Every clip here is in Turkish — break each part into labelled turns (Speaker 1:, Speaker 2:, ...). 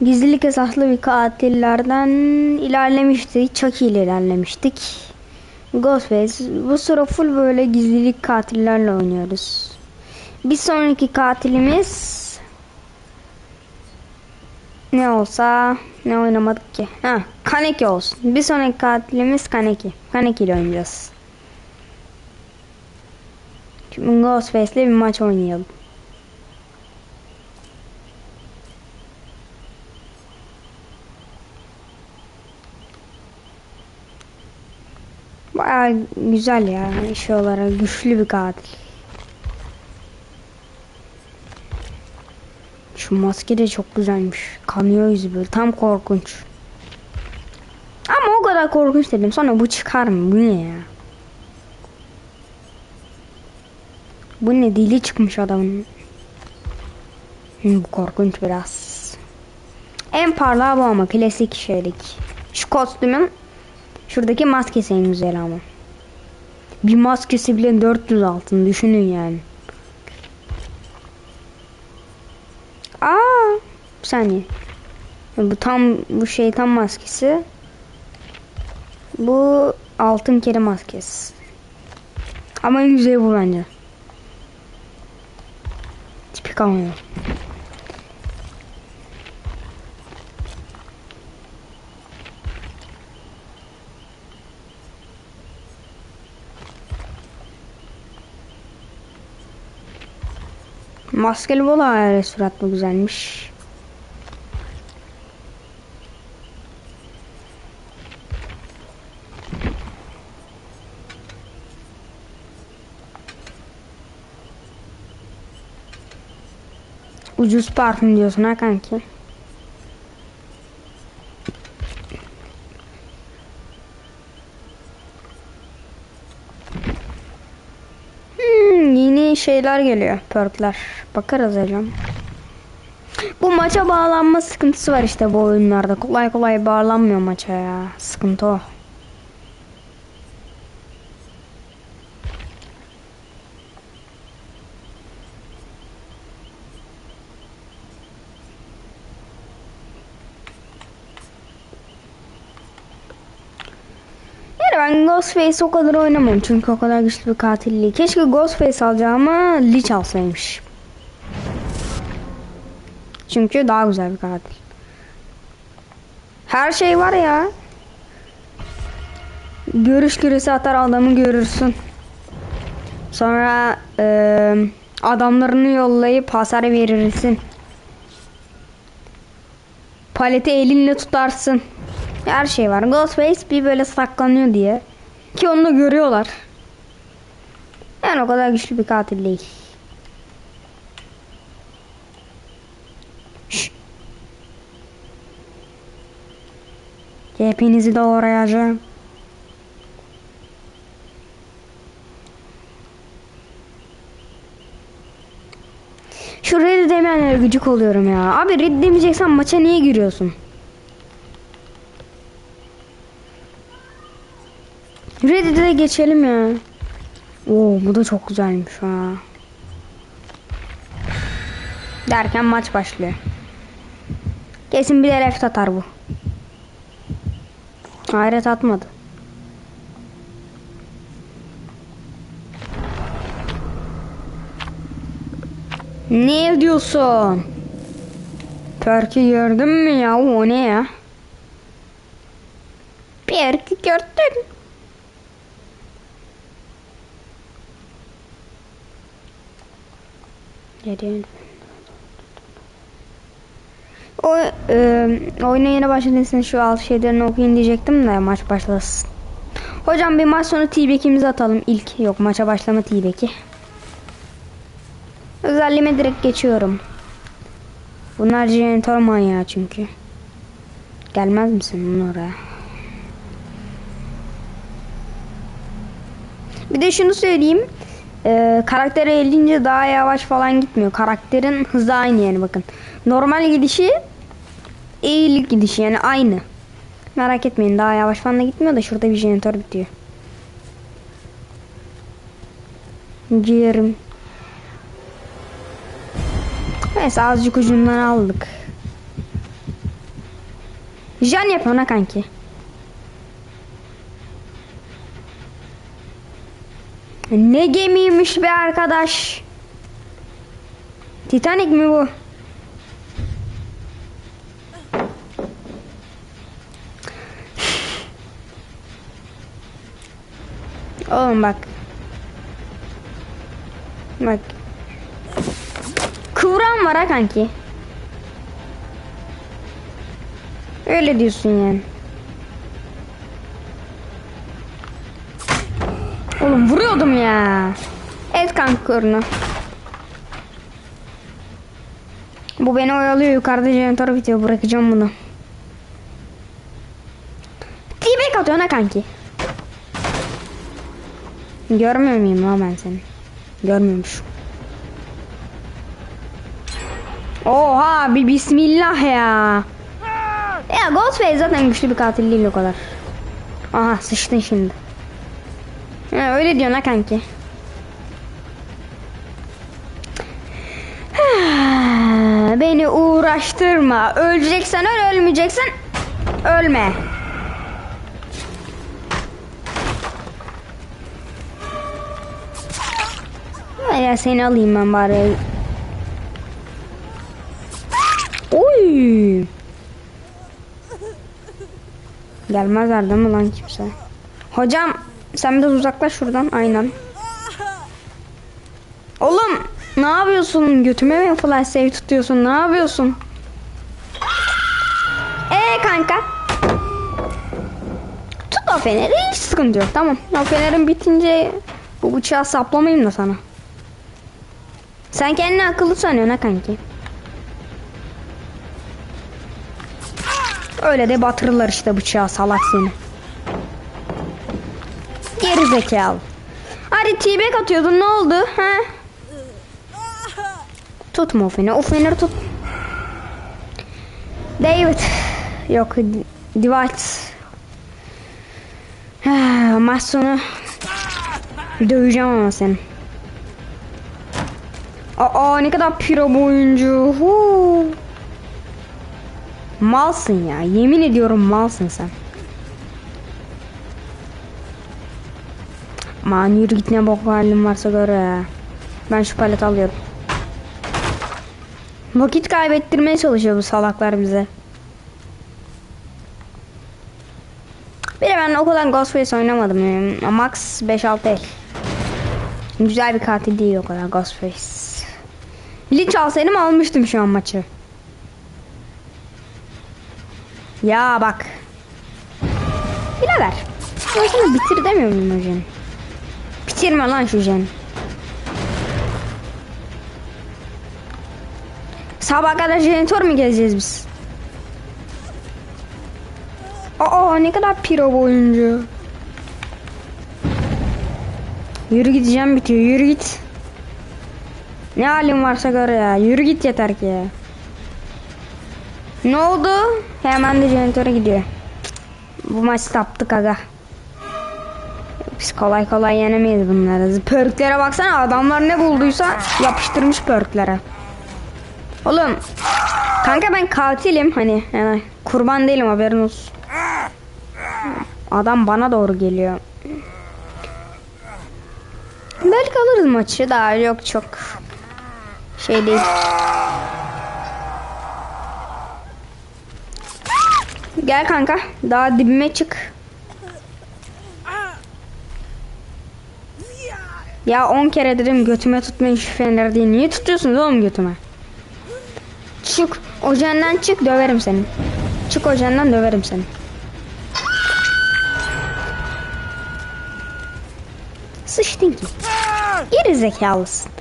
Speaker 1: Gizlilik esaslı bir katillerden ilerlemiştik. Chucky ile ilerlemiştik. Ghostface. Bu sıra full böyle gizlilik katillerle oynuyoruz. Bir sonraki katilimiz ne olsa ne oynamadık ki. Ha, Kaneki olsun. Bir sonraki katilimiz Kaneki. Kaneki ile oynayacağız. Şimdi Ghostface ile bir maç oynayalım. Baya güzel ya şey olarak güçlü bir katil. Şu maske de çok güzelmiş. Kamyon yüzü böyle tam korkunç. Ama o kadar korkunç dedim. Sonra bu çıkar mı? Bu ne ya? Bu ne dili çıkmış adamın. Hı, bu korkunç biraz. En parlağı bu ama klasik şeylik. Şu kostümün şuradaki maskesi en güzel ama. Bir maskesi bile 400 altın düşünün yani. Aa, bir saniye. Bu tam bu şeytan maskesi. Bu altın kere maskesi. Ama en güzeli bu bence. Tipik ama. Maskeli hayalet suratlı güzelmiş. Ucuz parfüm diyorsun ha kanki. Hmm, yeni şeyler geliyor. Perkler. Bakarız hocam. Bu maça bağlanma sıkıntısı var işte bu oyunlarda. Kolay kolay bağlanmıyor maça ya. Sıkıntı o. Yani ben Ghostface o kadar oynamam çünkü o kadar güçlü bir katil değil. Keşke Ghostface alacağıma Lich alsaymış. Çünkü daha güzel bir katil. Her şey var ya. Görüş küresi atar adamı görürsün. Sonra e, adamlarını yollayıp hasar verirsin. Paleti elinle tutarsın. Her şey var. Ghostface bir böyle saklanıyor diye. Ki onu görüyorlar. Yani o kadar güçlü bir katil değil. Hepinizi doğrayacağım. Şu red demeyenlere gıcık oluyorum ya. Abi red demeyeceksen maça niye giriyorsun? Reddit'e geçelim ya. Oo bu da çok güzelmiş ha. Derken maç başlıyor. Kesin bir de left atar bu. Hayret atmadı. Ne diyorsun? Perk'i gördün mü ya? O ne ya? Perk'i gördün. Nereye? O e, oyuna yeni başladıysanız şu alt şeylerini okuyun diyecektim de maç başlasın. Hocam bir maç sonu t atalım ilk. Yok maça başlama t-back'i. Özelliğime direkt geçiyorum. Bunlar jeneratör manyağı çünkü. Gelmez misin oraya? Bir de şunu söyleyeyim. Ee, karakteri elince daha yavaş falan gitmiyor. Karakterin hızı aynı yani bakın. Normal gidişi eğilik gidişi yani aynı. Merak etmeyin daha yavaş falan da gitmiyor da şurada bir jeneratör bitiyor. Ciğerim. Neyse azıcık ucundan aldık. Jan yapıyor ona kanki. Ne gemiymiş be arkadaş. Titanic mi bu? Oğlum bak. Bak. Kıvran var ha kanki. Öyle diyorsun yani. Oğlum vuruyordum ya. Evet kanka korunu. Bu beni oyalıyor yukarıda jeneratör bitiyor bırakacağım bunu. T-Bag atıyor ne kanki? Görmüyor muyum lan ben seni? Görmüyormuş. Oha bir bismillah ya. Ya Ghostface zaten güçlü bir katil değil o kadar. Aha sıçtın şimdi. Ha, öyle diyorsun ha kanki. Beni uğraştırma. Öleceksen öl, ölmeyeceksen ölme. Ya seni alayım ben bari. Oy. Gelmezler değil mi lan kimse? Hocam sen biraz uzaklaş şuradan aynen. Oğlum ne yapıyorsun? Götüme mi flash save tutuyorsun? Ne yapıyorsun? Ee kanka. Tut o feneri hiç sıkıntı yok. Tamam. O fenerin bitince bu bıçağı saplamayayım da sana. Sen kendini akıllı sanıyorsun ha kanki. Öyle de batırırlar işte bıçağı salak seni. Zekalı. Hadi t atıyordun ne oldu? Ha? Tutma o feneri. O feneri tut. David. Yok. Dwight. Maç sonu döveceğim ama seni. Aa ne kadar piro bu oyuncu. Huu. Malsın ya. Yemin ediyorum malsın sen. Aman yürü git ne bok halin varsa gör ya. Ben şu palet alıyorum. Vakit kaybettirmeye çalışıyor bu salaklar bize. Bir de ben okuldan Ghostface oynamadım. Max 5-6 el. Güzel bir katil değil o kadar Ghostface. Linç alsaydım almıştım şu an maçı. Ya bak. Birader. Sana bitir demiyor muyum hocam? Bitirme lan şu jen. Sabah kadar jeneratör mü gezeceğiz biz? Aa ne kadar piro bu oyuncu. Yürü gideceğim bitiyor yürü git. Ne halin varsa gör ya yürü git yeter ki. Ne oldu? Hemen de jeneratöre gidiyor. Bu maç taptık aga. Biz kolay kolay yenemeyiz bunları. Pörklere baksana adamlar ne bulduysa yapıştırmış pörklere. Oğlum kanka ben katilim hani yani kurban değilim haberin olsun. Adam bana doğru geliyor. Belki alırız maçı daha yok çok şey değil. Gel kanka daha dibime çık. Ya 10 kere dedim götüme tutmayın şu feneri diye. Niye tutuyorsunuz oğlum götüme? Çık ocağından çık döverim seni. Çık ocağından döverim seni. Sıçtın ki. Geri zekalısın.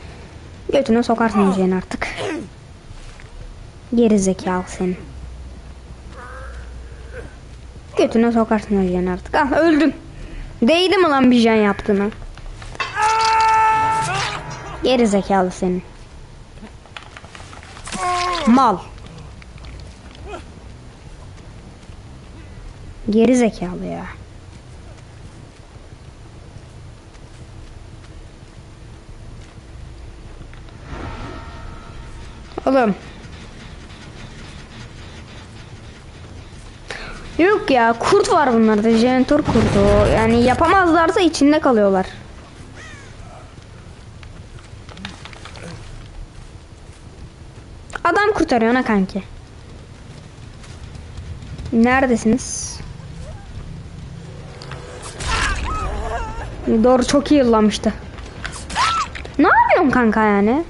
Speaker 1: Götüne sokarsın ocağını artık. Geri zekalı senin. Götüne sokarsın ocağını artık. Ah öldün. Değdi mi lan bir can yaptığına? Geri zekalı senin. Mal. Geri zekalı ya. Oğlum. Yok ya kurt var bunlarda jeneratör kurdu. Yani yapamazlarsa içinde kalıyorlar. Adam kurtarıyor ona kanki. Neredesiniz? Doğru çok iyi yıllamıştı. Ne yapıyorsun kanka yani?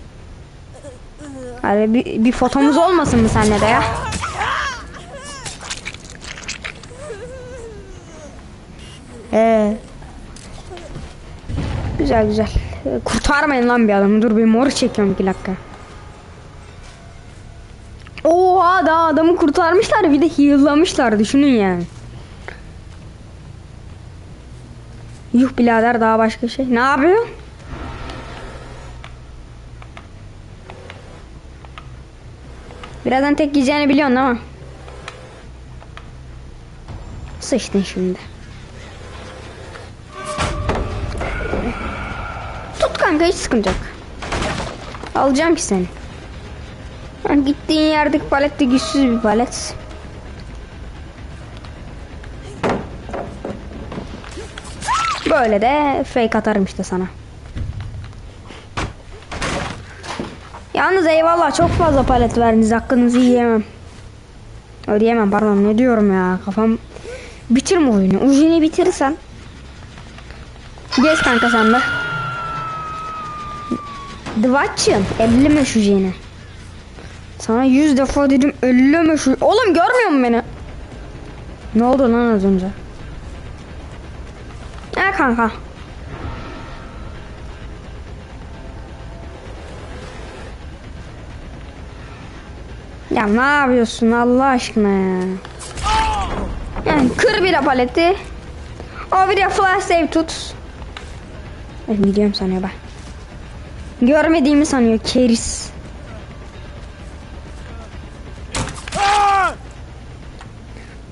Speaker 1: Hadi bir, bir fotomuz olmasın mı senle de ya? Ee. Güzel güzel. Kurtarmayın lan bir adamı. Dur bir mor çekiyorum iki dakika. Oha daha adamı kurtarmışlar bir de heal'lamışlar düşünün yani. Yuh birader daha başka şey. Ne yapıyor? Birazdan tek gideceğini biliyorsun ama. Sıçtın şimdi. Tut kanka hiç sıkıntı yok. Alacağım ki seni. Ha, gittiğin yerdeki palet de güçsüz bir palet. Böyle de fake atarım işte sana. Yalnız eyvallah çok fazla palet verdiniz hakkınızı yiyemem. Ödeyemem pardon ne diyorum ya kafam bitirme oyunu. Ujini bitirirsen Geç kanka sen de. Dıvaççım elleme şu jeni. Sana yüz defa dedim elleme şu. Oğlum görmüyor musun beni? Ne oldu lan az önce? Ha kanka. Ya ne yapıyorsun Allah aşkına ya? Yani kır bir de paleti. O bir de flash save tut. Ben gidiyorum sanıyor ben. Görmediğimi sanıyor keris.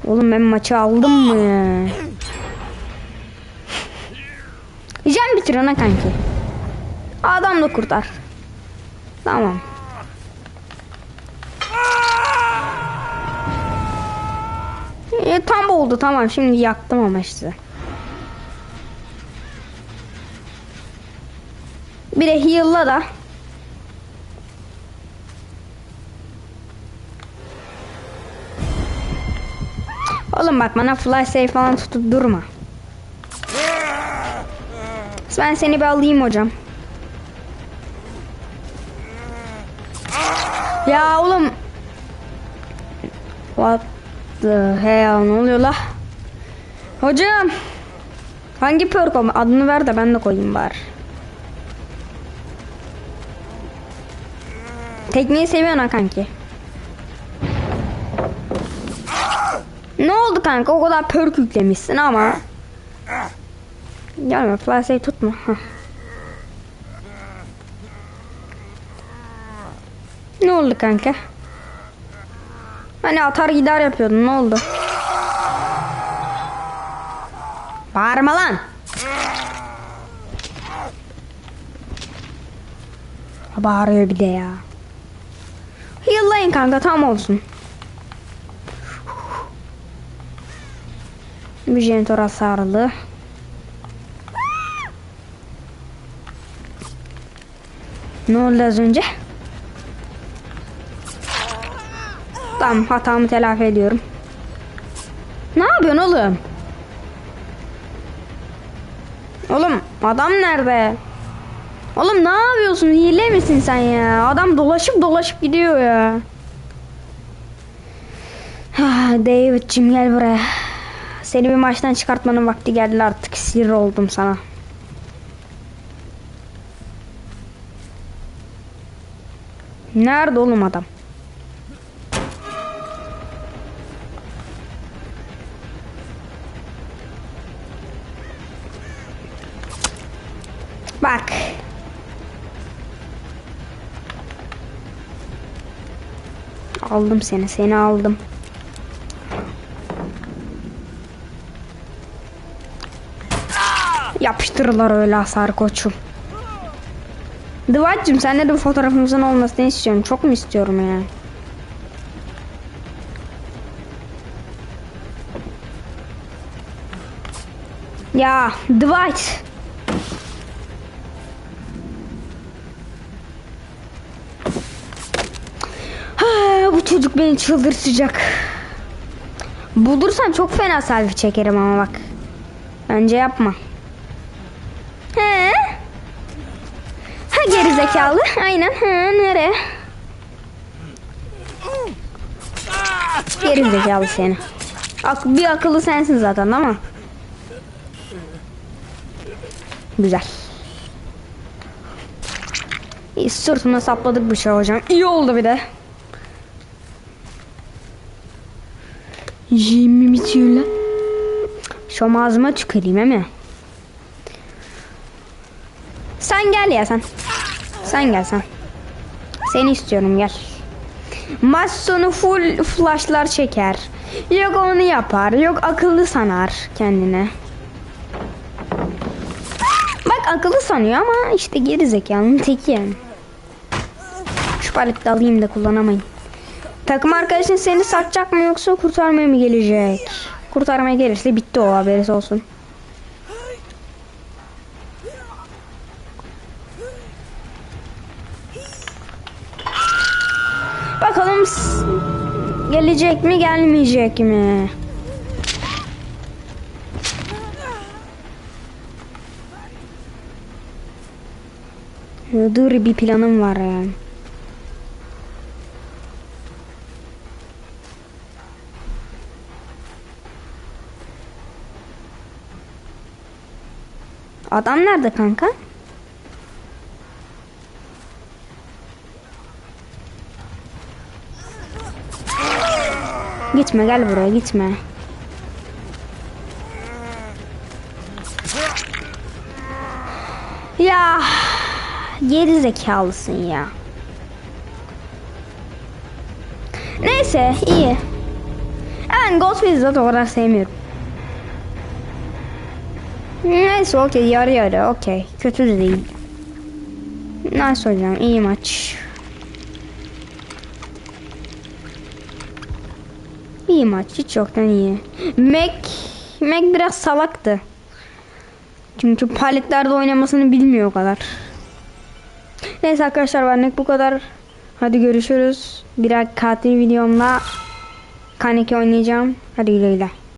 Speaker 1: Oğlum ben maçı aldım mı ya? Can bitir ona kanki. Adam da kurtar. Tamam. E, tam oldu tamam şimdi yaktım ama işte. Bir de heal'la da. Oğlum bak bana fly save falan tutup durma. Ben seni bir alayım hocam. Ya oğlum. What the hell ne oluyor la? Hocam. Hangi perk o? Adını ver de ben de koyayım bari. Tekniği seviyorsun ha kanki. Ne oldu kanka? O kadar perk yüklemişsin ama. Gelme flashe'yi tutma. Ne oldu kanka? Hani atar gider yapıyordun ne oldu? Bağırma lan. Bağırıyor bir de ya. Yıllayın kanka tam olsun. Bir jeneratör hasarlı. Ne oldu az önce? Tamam hatamı telafi ediyorum. Ne yapıyorsun oğlum? Oğlum adam nerede? Oğlum ne yapıyorsun? Hile misin sen ya? Adam dolaşıp dolaşıp gidiyor ya. Ah, David'cim gel buraya. Seni bir maçtan çıkartmanın vakti geldi artık. Sinir oldum sana. Nerede oğlum adam? Bak. Aldım seni, seni aldım. Yapıştırırlar öyle hasar koçum. Dıvaç'cım senle de bu fotoğrafımızın olmasını istiyorum. Çok mu istiyorum ya? Ya Dwight. Bu çocuk beni çıldırtacak. Bulursam çok fena selfie çekerim ama bak. Önce yapma. Zekalı. Aynen. Ha nereye? Geri zekalı seni. Ak bir akıllı sensin zaten ama. Güzel. İyi, sırtına sapladık şey hocam. İyi oldu bir de. Jimmy bitiyor lan. Şu ağzıma tüküreyim mi? Sen gel ya sen. Sen gel sen. Seni istiyorum gel. Maç sonu full flashlar çeker. Yok onu yapar. Yok akıllı sanar kendine. Bak akıllı sanıyor ama işte geri zekalının teki yani. Şu de alayım da kullanamayın. Takım arkadaşın seni satacak mı yoksa kurtarmaya mı gelecek? Kurtarmaya gelirse bitti o haberiniz olsun. Gelecek mi gelmeyecek mi? Dur bir planım var. Adam nerede kanka? Gitme gel buraya gitme. Ya geri zekalısın ya. Neyse iyi. Ben Ghostface'i zaten o kadar sevmiyorum. Neyse okey yarı yarı okey. Kötü de değil. Nice hocam iyi maç. İyi maç hiç yoktan iyi. Mac, Mac biraz salaktı. Çünkü paletlerde oynamasını bilmiyor o kadar. Neyse arkadaşlar benlik bu kadar. Hadi görüşürüz. Birer katil videomla Kaneki oynayacağım. Hadi güle güle.